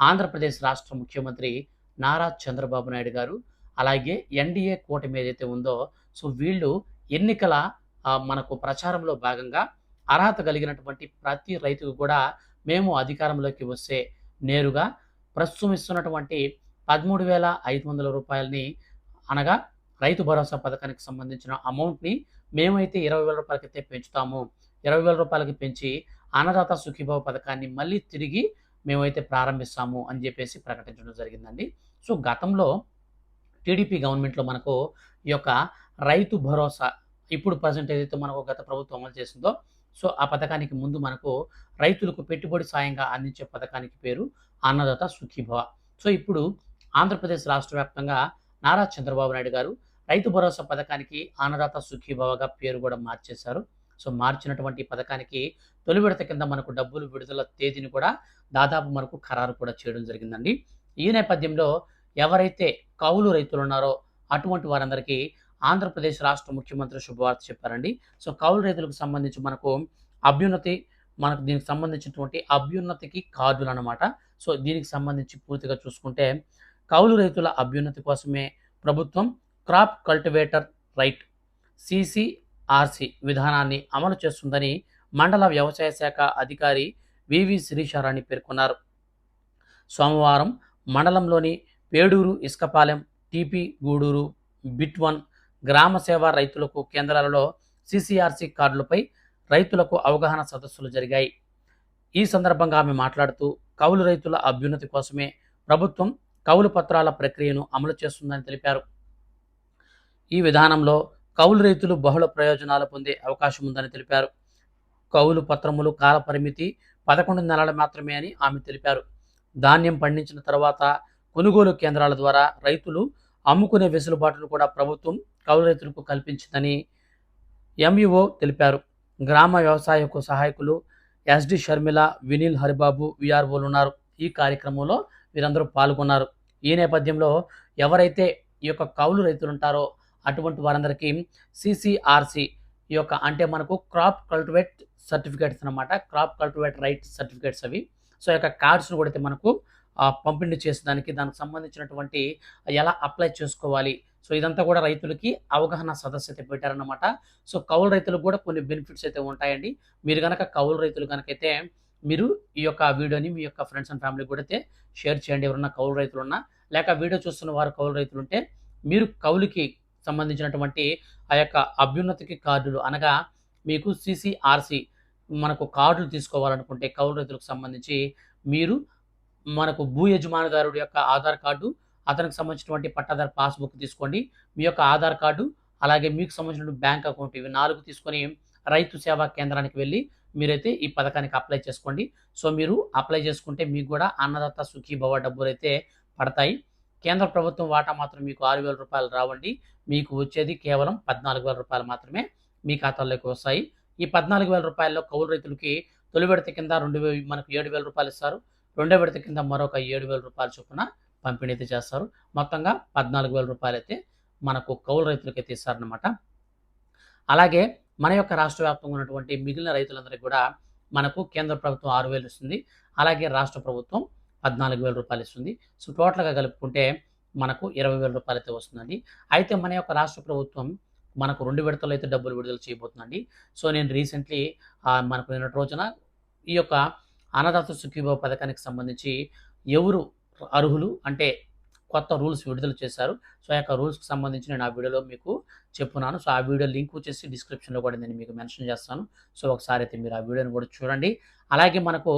ఆంధ్రప్రదేశ్ రాష్ట్ర ముఖ్యమంత్రి నారా చంద్రబాబు నాయుడు గారు అలాగే ఎన్డీఏ కూటమి ఏదైతే ఉందో సో వీళ్ళు ఎన్నికల మనకు ప్రచారంలో భాగంగా అర్హత కలిగినటువంటి ప్రతి రైతుకు కూడా మేము అధికారంలోకి వస్తే నేరుగా ప్రస్తుతం ఇస్తున్నటువంటి పదమూడు వేల ఐదు వందల రూపాయలని అనగా రైతు భరోసా పథకానికి సంబంధించిన అమౌంట్ని మేమైతే ఇరవై వేల రూపాయలకైతే పెంచుతాము. ఇరవై వేల రూపాయలకి పెంచి అన్నదాత సుఖీభావ పథకాన్ని మళ్ళీ తిరిగి మేమైతే ప్రారంభిస్తాము అని చెప్పేసి ప్రకటించడం జరిగిందండి. సో గతంలో టీడీపీ గవర్నమెంట్లో మనకు ఈ యొక్క రైతు భరోసా ఇప్పుడు ప్రజెంట్ ఏదైతే మనకు గత ప్రభుత్వం అమలు చేసిందో సో ఆ పథకానికి ముందు మనకు రైతులకు పెట్టుబడి సాయంగా అందించే పథకానికి పేరు అన్నదాత సుఖీభవ. సో ఇప్పుడు ఆంధ్రప్రదేశ్ రాష్ట్ర వ్యాప్తంగా నారా చంద్రబాబు నాయుడు గారు రైతు భరోసా పథకానికి అన్నదాత సుఖీభవగా పేరు కూడా మార్చేశారు. సో మార్చినటువంటి పథకానికి తొలి విడత కింద మనకు డబ్బులు విడుదల తేదీని కూడా దాదాపు మనకు ఖరారు కూడా చేయడం జరిగిందండి. ఈ నేపథ్యంలో ఎవరైతే కౌలు రైతులు ఉన్నారో అటువంటి వారందరికీ ఆంధ్రప్రదేశ్ రాష్ట్ర ముఖ్యమంత్రి శుభవార్త చెప్పారండి. సో కౌలు రైతులకు సంబంధించి మనకు అభ్యున్నతి మనకు దీనికి సంబంధించినటువంటి అభ్యున్నతికి కార్డులు అనమాట సో దీనికి సంబంధించి పూర్తిగా చూసుకుంటే కౌలు రైతుల అభ్యున్నతి కోసమే ప్రభుత్వం క్రాప్ కల్టివేటర్ రైట్ ఆర్సీ విధానాన్ని అమలు చేస్తుందని మండల వ్యవసాయ శాఖ అధికారి వివి శిరీషారాణి పేర్కొన్నారు. సోమవారం మండలంలోని Peduru Isukapalem TP Gudur bit one గ్రామ సేవ రైతులకు కేంద్రాలలో సిసిఆర్సీ కార్డులపై రైతులకు అవగాహన సదస్సులు జరిగాయి. ఈ సందర్భంగా ఆమె మాట్లాడుతూ కౌలు రైతుల అభ్యున్నతి కోసమే ప్రభుత్వం కౌలు పత్రాల ప్రక్రియను అమలు చేస్తుందని తెలిపారు. ఈ విధానంలో కౌలు రైతులు బహుళ ప్రయోజనాలు పొందే అవకాశం ఉందని తెలిపారు. కౌలు పత్రములు కాల పరిమితి పదకొండు నెలలు మాత్రమే అని ఆమె తెలిపారు. ధాన్యం పండించిన తర్వాత కొనుగోలు కేంద్రాల ద్వారా రైతులు అమ్ముకునే వెసులుబాటును కూడా ప్రభుత్వం కౌలు రైతులకు కల్పించిందని ఎంఈఓ తెలిపారు. గ్రామ వ్యవసాయకు సహాయకులు ఎస్డి షర్మిల వినీల్ హరిబాబు విఆర్ఓలు ఉన్నారు. ఈ కార్యక్రమంలో వీరందరూ పాల్గొన్నారు. ఈ నేపథ్యంలో ఎవరైతే ఈ యొక్క కౌలు రైతులు ఉంటారో అటువంటి వారందరికీ సిసిఆర్సి ఈ యొక్క అంటే మనకు క్రాప్ కల్టివేట్ సర్టిఫికేట్స్ అన్నమాట. క్రాప్ కల్టివేట్ రైట్ సర్టిఫికేట్స్ అవి. సో యొక్క కార్డ్స్ను కూడా అయితే మనకు పంపిణీ చేసేదానికి దానికి సంబంధించినటువంటి ఎలా అప్లై చేసుకోవాలి. సో ఇదంతా కూడా రైతులకి అవగాహన సదస్సు అయితే పెట్టారనమాట సో కౌలు రైతులకు కూడా కొన్ని బెనిఫిట్స్ అయితే ఉంటాయండి. మీరు కనుక కౌలు రైతులు కనుకైతే మీరు ఈ యొక్క వీడియోని మీ యొక్క ఫ్రెండ్స్ అండ్ ఫ్యామిలీ కూడా అయితే షేర్ చేయండి ఎవరన్నా కౌలు రైతులు ఉన్నా లేక వీడియో చూస్తున్న వారు కౌలు రైతులు ఉంటే మీరు కౌలుకి సంబంధించినటువంటి ఆ యొక్క అభ్యున్నతికి కార్డులు అనగా మీకు సిసిఆర్సి మనకు కార్డులు తీసుకోవాలనుకుంటే కౌలు రైతులకు సంబంధించి మీరు మనకు భూ యజమానిదారుడు యొక్క ఆధార్ కార్డు అతనికి సంబంధించినటువంటి పట్టాదారు పాస్బుక్ తీసుకోండి మీ యొక్క ఆధార్ కార్డు అలాగే మీకు సంబంధించిన బ్యాంక్ అకౌంట్ ఇవి నాలుగు తీసుకొని రైతు సేవా కేంద్రానికి వెళ్ళి మీరైతే ఈ పథకానికి అప్లై చేసుకోండి. సో మీరు అప్లై చేసుకుంటే మీకు కూడా అన్నదాత సుఖీభవ డబ్బులు అయితే పడతాయి. కేంద్ర ప్రభుత్వం వాటా మాత్రం మీకు ఆరు వేల రూపాయలు రావండి. మీకు వచ్చేది కేవలం పద్నాలుగు వేల రూపాయలు మాత్రమే మీ ఖాతాల్లోకి వస్తాయి. ఈ పద్నాలుగు వేల రూపాయల్లో కౌలు రైతులకి తొలి విడత కింద రెండు వేలు మనకు ఏడు వేల రూపాయలు ఇస్తారు. రెండో విడత కింద మరొక ఏడు వేల రూపాయల చొప్పున పంపిణీ అయితే చేస్తారు. మొత్తంగా పద్నాలుగు వేల రూపాయలు అయితే మనకు కౌలు రైతులకి అయితే ఇస్తారనమాట అలాగే మన యొక్క రాష్ట్ర వ్యాప్తంగా ఉన్నటువంటి మిగిలిన రైతులందరికీ కూడా మనకు కేంద్ర ప్రభుత్వం ఆరు వేలు ఇస్తుంది. అలాగే రాష్ట్ర ప్రభుత్వం పద్నాలుగు వేల రూపాయలు ఇస్తుంది సో టోటల్గా కలుపుకుంటే మనకు ఇరవై వేల రూపాయలు అయితే వస్తుందండి. అయితే మన యొక్క రాష్ట్ర ప్రభుత్వం మనకు రెండు విడతలు అయితే డబ్బులు విడుదల చేయబోతుందండి. సో నేను రీసెంట్లీ మనకు నిన్న రోజున ఈ యొక్క అన్నదాత సుఖీభావ పథకానికి సంబంధించి ఎవరు అర్హులు అంటే కొత్త రూల్స్ విడుదల చేశారు. సో ఆ యొక్క రూల్స్కి సంబంధించి నేను ఆ వీడియోలో మీకు చెప్పున్నాను. సో ఆ వీడియో లింక్ వచ్చేసి డిస్క్రిప్షన్లో కూడా నేను మీకు మెన్షన్ చేస్తాను. సో ఒకసారి అయితే మీరు ఆ వీడియోని కూడా చూడండి. అలాగే మనకు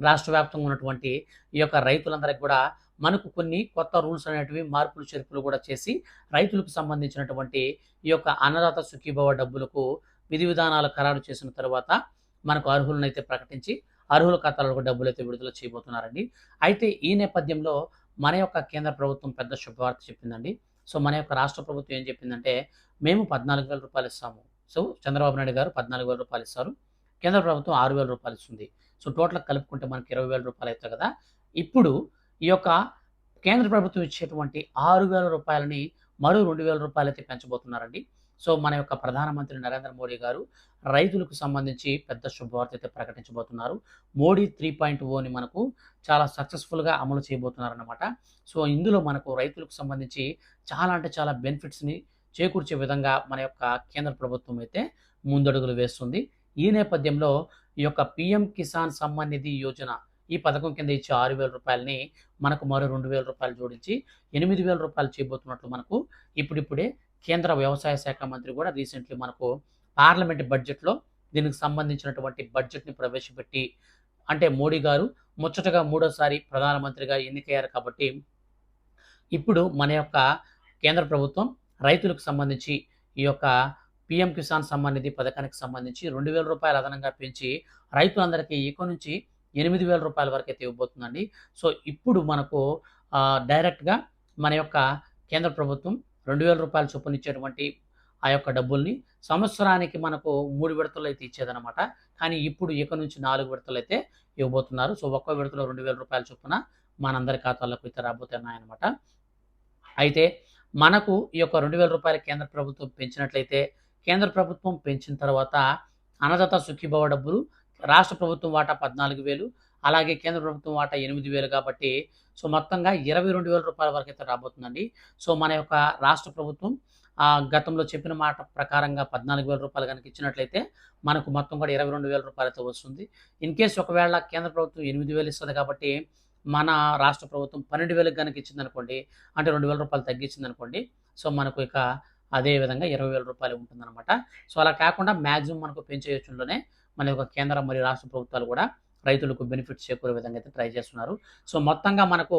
రాష్ట్ర వ్యాప్తంగా ఉన్నటువంటి ఈ యొక్క రైతులందరికీ కూడా మనకు కొన్ని కొత్త రూల్స్ అనేటివి మార్పులు చేర్పులు కూడా చేసి రైతులకు సంబంధించినటువంటి ఈ యొక్క అన్నదాత సుఖీభవ డబ్బులకు విధి విధానాలు ఖరారు చేసిన తర్వాత మనకు అర్హులను అయితే ప్రకటించి అర్హుల ఖాతాలకు డబ్బులు అయితే విడుదల చేయబోతున్నారండి. అయితే ఈ నేపథ్యంలో మన యొక్క కేంద్ర ప్రభుత్వం పెద్ద శుభవార్త చెప్పిందండి. సో మన యొక్క రాష్ట్ర ప్రభుత్వం ఏం చెప్పిందంటే మేము పద్నాలుగు వేల రూపాయలు ఇస్తాము. సో చంద్రబాబు నాయుడు గారు పద్నాలుగు వేల రూపాయలు ఇస్తారు. కేంద్ర ప్రభుత్వం ఆరు వేల రూపాయలు ఇస్తుంది. సో టోటల్ కలుపుకుంటే మనకి ఇరవై వేల రూపాయలు అవుతాయి కదా. ఇప్పుడు ఈ యొక్క కేంద్ర ప్రభుత్వం ఇచ్చేటువంటి ఆరు వేల రూపాయలని మరో రెండు వేల రూపాయలు అయితే పెంచబోతున్నారండి. సో మన యొక్క ప్రధానమంత్రి నరేంద్ర మోడీ గారు రైతులకు సంబంధించి పెద్ద శుభవార్త అయితే ప్రకటించబోతున్నారు. మోడీ త్రీ పాయింట్ ఓని మనకు చాలా సక్సెస్ఫుల్గా అమలు చేయబోతున్నారన్నమాట. సో ఇందులో మనకు రైతులకు సంబంధించి చాలా అంటే చాలా బెనిఫిట్స్ని చేకూర్చే విధంగా మన యొక్క కేంద్ర ప్రభుత్వం అయితే ముందడుగులు వేస్తుంది. ఈ నేపథ్యంలో ఈ యొక్క పిఎం కిసాన్ సమ్మాన్ నిధి యోజన ఈ పథకం కింద ఇచ్చే ఆరు వేల రూపాయలని మనకు మరో రెండు వేల రూపాయలు జోడించి ఎనిమిది వేల రూపాయలు చేయబోతున్నట్లు మనకు ఇప్పుడిప్పుడే కేంద్ర వ్యవసాయ శాఖ మంత్రి కూడా రీసెంట్లీ మనకు పార్లమెంట్ బడ్జెట్లో దీనికి సంబంధించినటువంటి బడ్జెట్ని ప్రవేశపెట్టి అంటే మోడీ గారు ముచ్చటగా మూడోసారి ప్రధానమంత్రిగా ఎన్నికయ్యారు కాబట్టి ఇప్పుడు మన యొక్క కేంద్ర ప్రభుత్వం రైతులకు సంబంధించి ఈ యొక్క పిఎం కిసాన్ సమ్మాన్ నిధి పథకానికి సంబంధించి రెండు వేల రూపాయలు అదనంగా పెంచి రైతులందరికీ ఇక నుంచి ఎనిమిది వేల రూపాయల వరకు అయితే ఇవ్వబోతుందండి. సో ఇప్పుడు మనకు డైరెక్ట్గా మన యొక్క కేంద్ర ప్రభుత్వం రెండు వేల రూపాయల చొప్పున ఇచ్చేటువంటి ఆ యొక్క డబ్బుల్ని సంవత్సరానికి మనకు మూడు విడతలు అయితే ఇచ్చేదనమాట కానీ ఇప్పుడు ఇక నుంచి నాలుగు విడతలు అయితే ఇవ్వబోతున్నారు. సో ఒక్కో విడతలో రెండు వేల రూపాయల చొప్పున మనందరి ఖాతాలకు అయితే రాబోతున్నాయన్నమాట. అయితే మనకు ఈ యొక్క రెండు వేల రూపాయల కేంద్ర ప్రభుత్వం పెంచినట్లయితే కేంద్ర ప్రభుత్వం పెంచిన తర్వాత అన్నదాత సుఖీభవ డబ్బులు రాష్ట్ర ప్రభుత్వం వాటా పద్నాలుగు వేలు అలాగే కేంద్ర ప్రభుత్వం వాటా ఎనిమిది వేలు కాబట్టి సో మొత్తంగా ఇరవై రెండు వేల రూపాయల వరకు అయితే రాబోతుందండి. సో మన యొక్క రాష్ట్ర ప్రభుత్వం ఆ, గతంలో చెప్పిన మాట ప్రకారంగా పద్నాలుగు వేల రూపాయలు కనుక ఇచ్చినట్లయితే మనకు మొత్తం కూడా ఇరవై రెండు వేల రూపాయలతో వస్తుంది. ఇన్ కేస్ ఒకవేళ కేంద్ర ప్రభుత్వం ఎనిమిది వేలు ఇస్తుంది కాబట్టి మన రాష్ట్ర ప్రభుత్వం పన్నెండు వేలకు కనుక ఇచ్చింది అనుకోండి అంటే రెండు వేల రూపాయలు తగ్గించింది అనుకోండి సో మనకు ఇక అదే విధంగా ఇరవై వేల రూపాయలు ఉంటుందన్నమాట. సో అలా కాకుండా మ్యాక్సిమం మనకు పెంచే యోచనలోనే మన యొక్క కేంద్ర మరియు రాష్ట్ర ప్రభుత్వాలు కూడా రైతులకు బెనిఫిట్స్ చేకూరే విధంగా అయితే ట్రై చేస్తున్నారు. సో మొత్తంగా మనకు